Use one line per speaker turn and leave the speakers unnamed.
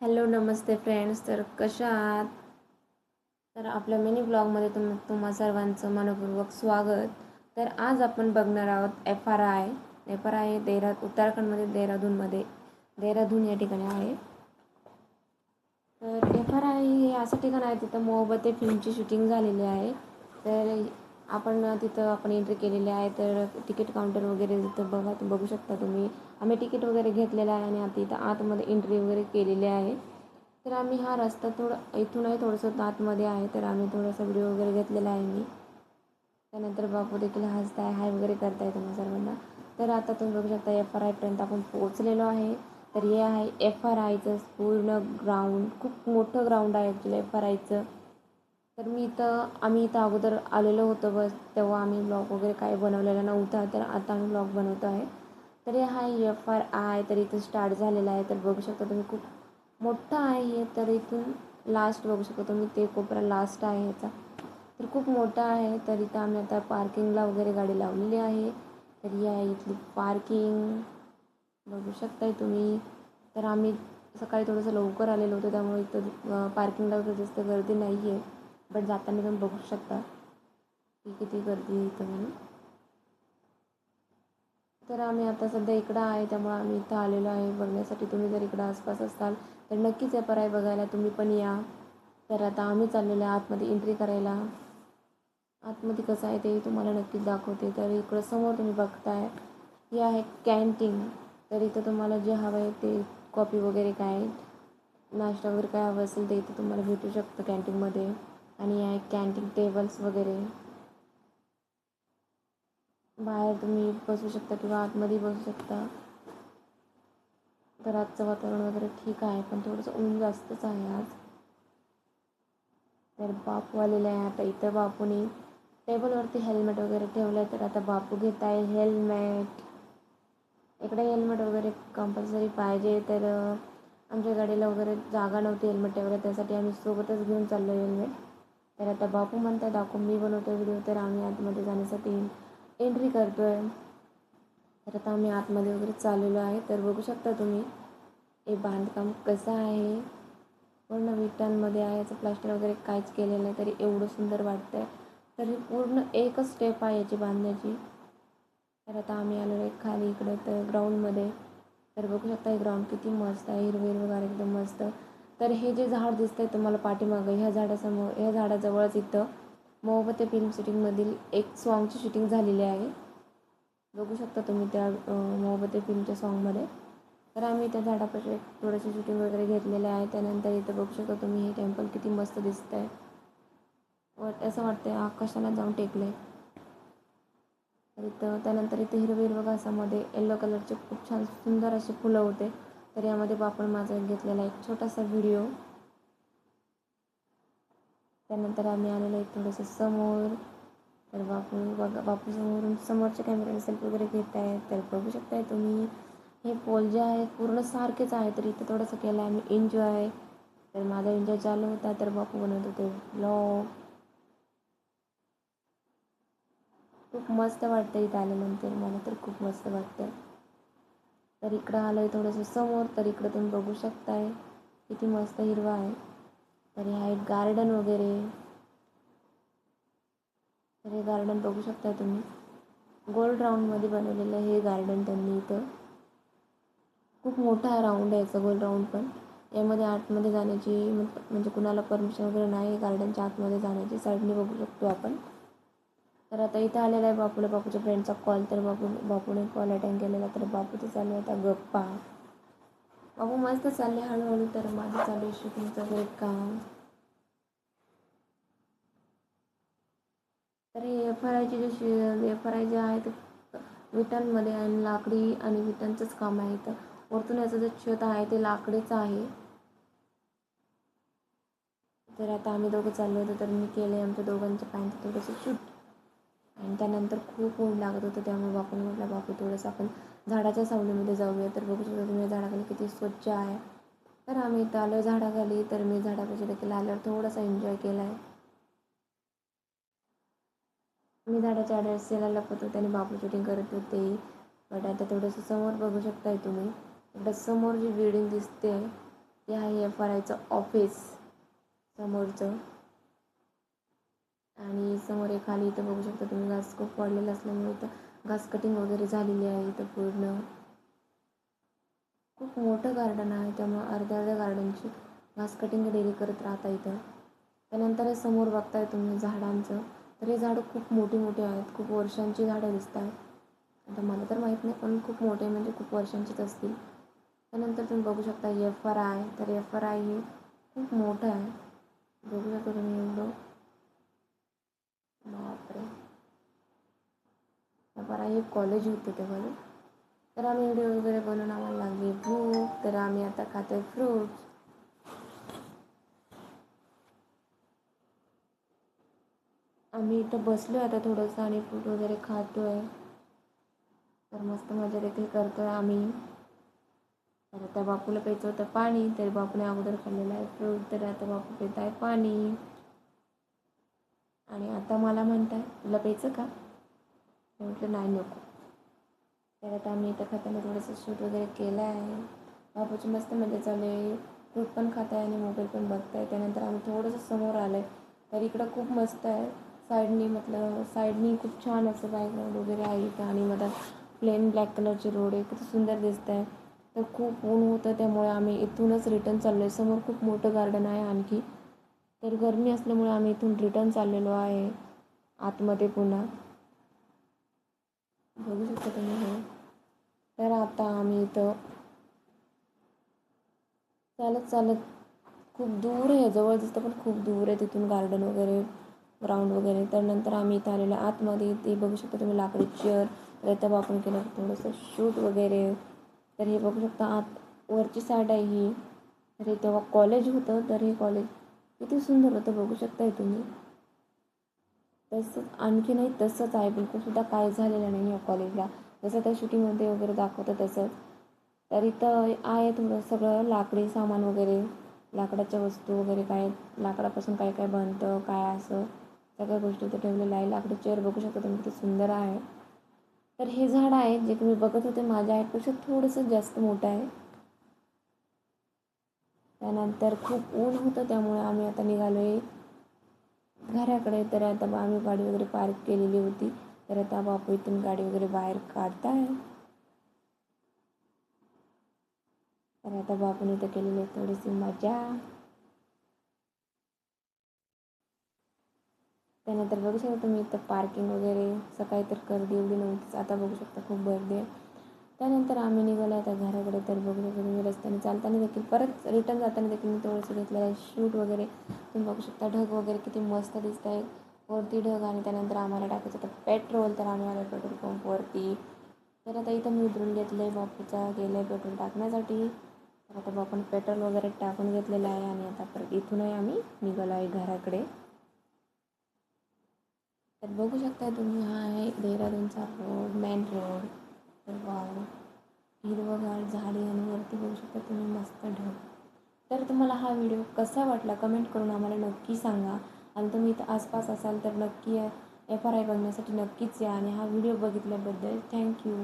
Hello नमस्ते friends. तर कशा आहात? तर आपल्या मिनी ब्लॉगमध्ये तुम तुम्हा सर्वांचं मनपूर्वक स्वागत. तर आज आपण बघणार आहोत F R I. F R I Dehra उत्तराखंडमध्ये देहरादूनमध्ये देहरादून या ठिकाणी आहे. तर एफ आर आय हे असं ठिकाण आहे तिथं मोहबते फिल्मची शूटिंग झालेली आहे. तर आपण तिथं आपण एंट्री केलेली आहे तर तिकीट काउंटर वगैरे तिथं बघा बघू शकता तुम्ही. आम्ही तिकीट वगैरे घेतलेलं आहे आणि आता इथं आतमध्ये एंट्री वगैरे केलेली आहे. तर आम्ही हा रस्ता थोडं इथूनही थोडंसं आतमध्ये आहे तर आम्ही थोडासा व्हिडिओ वगैरे घेतलेला आहे मी. त्यानंतर बापू देखील हसत आहे हाय वगैरे करताय तुम्ही सर्वांना. तर आता तुम्ही बघू शकता एफ आर आयपर्यंत आपण पोहोचलेलो आहे. तर हे आहे एफ आर आयचं पूर्ण ग्राउंड खूप मोठं ग्राउंड आहे ॲक्च्युली एफ आर आयचं तर मी इथं आम्ही इथं अगोदर आलेलो होतो बस तेव्हा आम्ही ब्लॉग वगैरे काही बनवलेला नव्हता तर आता आम्ही ब्लॉग बनवतो आहे. तर हा एफ आर आय तर इथं स्टार्ट झालेला आहे तर बघू शकता तुम्ही खूप मोठा आहे हे तर इथून लास्ट बघू शकता तुम्ही ते कोपरा लास्ट आहे ह्याचा तर खूप मोठा आहे तर इथं आम्ही आता पार्किंगला वगैरे गाडी लावलेली आहे. तर ही आहे इथली पार्किंग बघू शकताय तुम्ही. तर आम्ही सकाळी थोडंसं लवकर आलेलो होतो त्यामुळे इथं पार्किंगला वगैरे जास्त गर्दी नाही आहे बट जाताना तुम्ही बघू शकता की किती गर्दी आहे इथं म्हणून. तर आम्ही आता सध्या इकडं आहे त्यामुळं आम्ही इथं आलेलो आहे. बघण्यासाठी तुम्ही जर इकडं आसपास असाल तर नक्कीच या पर्याय बघायला तुम्ही पण या. तर आता आम्ही चाललेलो आहे आतमध्ये एंट्री करायला. आतमध्ये कसं आहे ते तुम्हाला नक्कीच दाखवते. तर इकडं समोर तुम्ही बघताय हे आहे कॅन्टीन तर इथं तुम्हाला जे हवं आहे ते कॉफी वगैरे काय नाश्ता वगैरे काय हवं असेल ते इथं तुम्हाला भेटू शकतं कॅन्टीनमध्ये आणि आहे कॅन्टीन टेबल्स वगैरे. बाहेर तुम्ही बसू शकता किंवा आतमध्ये बसू शकता. तर आजचं वातावरण वगैरे ठीक आहे पण थोडंसं ऊन जास्तच आहे आज. तर बापू आलेला आहे आता इथं बापूने टेबलवरती हेल्मेट वगैरे ठेवलं आहे तर आता बापू घेत आहे हेल्मेट. इकडे हेल्मेट वगैरे कंपल्सरी पाहिजे तर आमच्या गाडीला वगैरे जागा नव्हती हेल्मेट ठेवायला त्यासाठी आम्ही सोबतच घेऊन चाललो हेल्मेट. तर आता बापू म्हणतात दाखव मी बनवतो व्हिडिओ तर आम्ही आतमध्ये जाण्यासाठी एंट्री करतो आहे तर आता आम्ही आतमध्ये वगैरे चाललेलो आहे. तर बघू शकता तुम्ही हे बांधकाम कसं आहे? पूर्ण विटांमध्ये आहे याचं प्लास्टर वगैरे काहीच केलेलं नाही तरी एवढं सुंदर वाटतं आहे तर ही पूर्ण एकच स्टेप आहे याची बांधण्याची तर आता आम्ही आलेलो आहे खाली इकडे तर ग्राउंडमध्ये तर बघू शकता हे ग्राउंड किती मस्त आहे हिरवे हिरवगार एकदम मस्त. तर हे जे झाड दिसतं आहे तुम्हाला पाठीमागं ह्या झाडासमोर ह्या झाडाजवळच इथं मोहबते फिल्म सिटींगमधील एक सॉन्गची शूटिंग झालेली आहे. बघू शकता तुम्ही त्या मोहबते फिल्मच्या सॉन्गमध्ये तर आम्ही त्या झाडापाशी एक थोडंसं शूटिंग वगैरे घेतलेलं आहे. त्यानंतर इथं बघू शकता तुम्ही हे टेम्पल किती मस्त दिसतं आहे व असं वाटतं आहे आकाशाला जाऊन टेकलं आहे तर इथं त्यानंतर इथं हिरवं हिरवं घासामध्ये येल्लो कलरचे खूप छान सुंदर असे फुलं होते. तर यामध्ये आपण माझा घेतलेला एक छोटासा व्हिडिओ. त्यानंतर आम्ही आलेलो आहे थोडंसं समोर. तर बापू बघा बापू समोरून समोरच्या कॅमेऱ्याने सेल्फी वगैरे घेत आहे तर बघू शकताय तुम्ही. हे पोल जे आहे पूर्ण सारखेच आहे तर इथं थोडंसं केलं आहे आम्ही एन्जॉय तर माझा एन्जॉय चालू होता तर बापू बनवत होते ब्लॉग खूप मस्त वाटतं इथं आल्यानंतर मला तर खूप मस्त वाटतं तर इकडं आलं आहे थोडंसं समोर तर इकडं तुम्ही बघू शकताय. किती मस्त हिरवा आहे. तर हे आहे गार्डन वगैरे. तर हे गार्डन बघू शकता तुम्ही. गोल्ड राऊंडमध्ये बनवलेलं हे गार्डन त्यांनी इथं. खूप मोठा राऊंड आहे याचा गोल राऊंड पण. यामध्ये आतमध्ये जाण्याची म्हणजे कुणाला परमिशन वगैरे नाही गार्डनच्या आतमध्ये जाण्याची. साईडने बघू शकतो आपण. तर आता इथं आलेला आहे बापूला. बापूच्या फ्रेंडचा कॉल तर बापू बापूने कॉल अटेंड केलेला. तर बापूचं चालू होता गप्पा. बापू मस्त चालले हळूहळू. तर माझं चालू आहे शूटिंगचं वगैरे काम. तर हे एफ आर आयचे जे एफ आर आय जे आहे ते विटांमध्ये आणि लाकडी आणि विटांचंच काम आहे. तर वरतून याचं जे छत आहे ते लाकडीचं आहे. तर आता आम्ही दोघं चाललो होतो. तर मी केलं आहे आमच्या दोघांचं पॅन्ट थोडंसं शूट आणि त्यानंतर खूप ऊन लागत होतं त्यामुळे बापून म्हटलं बापू थोडंसं आपण झाडाच्या सावलीमध्ये जाऊया तर बघू शकतो तुम्ही झाडाखाली किती स्वच्छ आहे. तर आम्ही इथं आलो झाडाखाली तर मी झाडापाशी देखील आल्यावर थोडासा एन्जॉय केला आहे मी झाडाच्या आडरसेला लपत होते आणि बापू शूटिंग करत होते. बट आता थोडंसं समोर बघू शकताय तुम्ही. इकडं समोर जी बिल्डिंग दिसते ते आहे एफ आर आयचं ऑफिस समोरचं. आणि समोर एक खाली इथं बघू शकता तुम्ही घास खूप वाढलेला असल्यामुळे इथं घास कटिंग वगैरे झालेली आहे इथं पूर्ण. खूप मोठं गार्डन आहे त्यामुळे अर्ध्या अर्ध्या गार्डनची घास कटिंग डेली करत राहता इथं. त्यानंतर समोर बघताय तुम्ही झाडांचं. तर हे झाडं खूप मोठी मोठी आहेत खूप वर्षांची झाडं दिसत आहेत आता मला तर माहीत नाही पण खूप मोठे म्हणजे खूप वर्षांचीच असतील. त्यानंतर तुम्ही बघू शकता एफ आर आय तर एफ आर आय हे खूप मोठं आहे. बघू शकता तुम्ही एवढं. बापरे. एफ हे कॉलेज होते तेव्हा तर आम्ही व्हिडिओ वगैरे बनवून आम्हाला लागली भूक तर आम्ही आता खातोय फ्रूट्स आम्ही इथं बसलो आता थोडंसं आणि फ्रूट वगैरे खातो आहे तर मस्त मजा देखील करतो आहे आम्ही. तर आता बापूला प्यायचं होतं पाणी तर बापूने अगोदर खाल्लेलं आहे फ्रूट तर आता बापू पित आहे पाणी. आणि आता मला म्हणताय तुला प्यायचं का? मी म्हटलं नाही नको. तर आता आम्ही इथं खाताना थोडंसं शूट वगैरे केलं आहे. बापूची मस्त मजा चालू आहे. फ्रूट पण खात आहे आणि मोबाईल पण बघताय. त्यानंतर आम्ही थोडंसं समोर आलं आहे तर इकडं खूप मस्त आहे. साईडनी मतलब साईडनी खूप छान असं बॅकग्राऊंड वगैरे आहे इथं. आणि मला प्लेन ब्लॅक कलरचे रोड आहे. किती सुंदर दिसत आहे तर खूप ऊन होतं त्यामुळे आम्ही इथूनच रिटर्न चाललो आहे समोर खूप मोठं गार्डन आहे आणखी. तर गरमी असल्यामुळे आम्ही इथून रिटर्न चाललेलो आहे. आतमध्ये पुन्हा. बघू शकता तुम्ही हे. तर आता आम्ही इथं चालत चालत खूप दूर आहे. जवळ दिसतं पण खूप दूर आहे तिथून गार्डन वगैरे ग्राउंड वगैरे. तर नंतर आम्ही इथं आलेलं आतमध्ये ते बघू शकता तुम्ही लाकडी चेअर तर इथं आपण केलं थोडंसं शूट वगैरे. तर हे बघू शकता आत वरची साईड आहे ही. तर हे तेव्हा कॉलेज होतं तर हे कॉलेज किती सुंदर होतं बघू शकताय तुम्ही. तसंच आणखी नाही तसंच आहे. बिलकुलसुद्धा काय झालेलं नाही या कॉलेजला जसं त्या शूटिंगमध्ये वगैरे दाखवतं तसंच. तर इथं आहे थोडं सगळं लाकडी सामान वगैरे लाकडाच्या वस्तू वगैरे काय लाकडापासून काय काय बनतं काय असं सगळ्या गोष्टी इथं ठेवलेल्या आहे. लाकडी चेअर बघू शकता तुम्ही किती सुंदर आहे. तर हे झाड आहे जे तुम्ही बघत होते माझ्या आईपेक्षा थोडंसं जास्त मोठं आहे. त्यानंतर खूप ऊन होतं त्यामुळे आम्ही आता निघालो आहे घराकडे. तर आता आम्ही गाडी वगैरे पार्क केलेली होती. तर आता बापू इथून गाडी वगैरे बाहेर काढताय. तर आता बापूने इथं केलेली आहे थोडीशी मजा. त्यानंतर बघू शकता तुम्ही इथं पार्किंग वगैरे. सकाळी तर गर्दी एवढी नव्हतीच. आता बघू शकता खूप गर्दी आहे. त्यानंतर आम्ही निघालो आता घराकडे तर बघू शकता तुम्ही रस्त्याने. चालताना देखील परत रिटर्न जाताना देखील मी थोडंसं घेतलेलं आहे. शूट वगैरे तुम्ही बघू शकता. ढग वगैरे किती मस्त दिसत आहे वरती ढग आणि त्यानंतर आम्हाला टाकायचं होतं पेट्रोल तर आम्ही आलो पेट्रोल पंपवरती तर आता इथं मी उतरून घेतलं आहे बापूचा गेलं आहे पेट्रोल टाकण्यासाठी. तर आता बापून पेट्रोल वगैरे टाकून घेतलेलं आहे आणि आता परत इथूनही आम्ही निघालो आहे घराकडे. तर बघू शकता तुम्ही हा आहे देहरादूनचा रोड मेन रोड वाव हिरवगार झाडे आणि वरती बघू शकता तुम्ही मस्त ढग. तर तुम्हाला हा व्हिडिओ कसा वाटला कमेंट करून आम्हाला नक्की सांगा. आणि तुम्ही इथं आसपास असाल तर नक्की एफ आर आय बघण्यासाठी नक्कीच या आणि हा व्हिडिओ बघितल्याबद्दल थँक्यू.